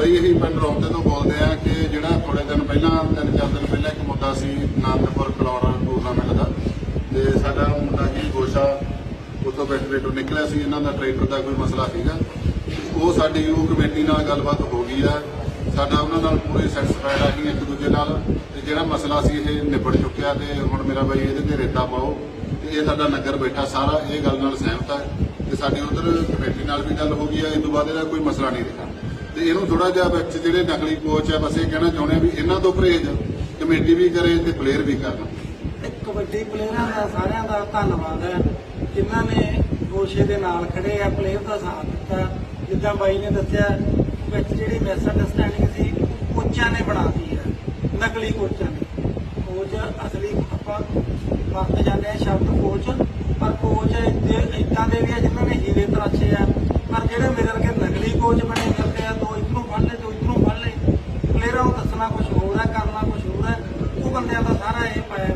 ਬਈ ਇਹ ਪਿੰਡ ਰੌਂਦੇ ਤੋਂ ਬੋਲਦੇ ਆ ਕਿ ਜਿਹੜਾ ਥੋੜੇ ਦਿਨ ਪਹਿਲਾਂ, ਤਿੰਨ ਚਾਰ ਦਿਨ ਪਹਿਲਾਂ ਇੱਕ ਮੁੱਦਾ ਸੀ ਆਨੰਦਪੁਰ ਕਲੌਰ ਟੂਰਨਾਮੈਂਟ ਦਾ। ਤੇ ਸਾਡਾ ਮੁੰਡਾ ਜੀ ਗੋਸ਼ਾ ਉਤੋਂ ਵੈਂਟੀਲੇਟਰ ਨਿਕਲਿਆ ਸੀ, ਇਹਨਾਂ ਦਾ ਟ੍ਰੇਨਰ ਦਾ ਕੋਈ ਮਸਲਾ ਸੀਗਾ। ਉਹ ਸਾਡੀ ਉਹ ਕਮੇਟੀ ਨਾਲ ਗੱਲਬਾਤ ਹੋ ਗਈ ਆ। ਸਾਡਾ ਉਹਨਾਂ ਨਾਲ ਪੂਰੇ ਸੈਟੀਸਫਾਈਡ ਆ ਗਏ ਇੱਕ ਦੂਜੇ ਨਾਲ। ਤੇ ਜਿਹੜਾ ਮਸਲਾ ਸੀ, ਇਹ ਨਿਬੜ ਚੁੱਕਿਆ ਤੇ ਹੁਣ ਮੇਰਾ ਬਾਈ ਇਹਦੇ ਤੇ ਰੇਤਾ ਪਾਓ। ਤੇ ਇਹ ਸਾਡਾ ਨਗਰ ਬੈਠਾ ਸਾਰਾ, ਇਹ ਗੱਲ ਨਾਲ ਸਹਿਮਤ ਹੈ ਸਾਡੇ ਉਧਰ ਕਮੇਟੀ ਨਾਲ ਵੀ ਗੱਲ ਹੋ ਗਈ ਆ ਇਸ ਤੋਂ ਬਾਅਦ ਇਹਦਾ ਕੋਈ ਮਸਲਾ ਨਹੀਂ ਰਿਹਾ। ਤੇ ਇਹਨੂੰ ਥੋੜਾ ਜਿਹਾ ਵਿੱਚ ਜਿਹੜੇ ਨਕਲੀ ਕੋਚ ਆ, ਬਸ ਇਹ ਕਹਿਣਾ ਚਾਹੁੰਦੇ ਆ ਵੀ ਇਹਨਾਂ ਤੋਂ ਪਰਹੇਜ਼ ਕਮੇਟੀ ਵੀ ਕਰੇ ਤੇ ਪਲੇਅਰ ਵੀ ਕਰਨ। ਕਬੱਡੀ ਪਲੇਅਰਾਂ ਦਾ ਸਾਰਿਆਂ ਦਾ ਧੰਨਵਾਦ ਹੈ। ਜਿਨ੍ਹਾਂ ਨੇ ਗੋਸ਼ੇ ਦੇ ਨਾਲ ਖੜੇ ਆ ਪਲੇਅਰ ਦਾ ਸਾਥ ਦਿੱਤਾ। ਜਿੱਦਾਂ ਬਾਈ ਨੇ ਦੱਸਿਆ, ਵਿੱਚ ਜਿਹੜੀ ਮਿਸ ਅੰਡਰਸਟੈਂਡਿੰਗ ਸੀ, ਕੋਚਾਂ ਨੇ ਬਣਾਤੀ ਹੈ। ਨਕਲੀ ਕੋਚਾਂ ਨੇ। ਕੋਚ ਅਸਲੀ ਆਪਾਂ ਵਰਤ ਜਾਂਦੇ ਆ ਸ਼ਬਦ ਕੋਚ, ਪਰ ਕੋਚ ਇਦਾਂ ਦੇ ਵੀ ਆ ਜਿਨ੍ਹਾਂ ਨੇ ਹੀਰੇ ਤਰਾਸ਼ੇ ਆ, ਪਰ ਜਿਹੜੇ ਮੇਰੇ ਵਰਗੇ ਨਕਲੀ ਕੋਚ ਬਣੇ ਫਿਰਦੇ ਆ ਦੋ ਇਧਰੋਂ ਫੜ ਲੈ ਦੋ ਇਧਰੋਂ ਫੜ ਲੈ। ਪਲੇਅਰਾਂ ਨੂੰ ਦੱਸਣਾ ਕੁਝ ਹੋਰ ਹੈ ਕਰਨਾ ਕੁਝ ਹੋਰ ਹੈ ਉਹ ਬੰਦਿਆਂ ਦਾ ਸਾਰਾ ਇਹ ਪਾਇਆ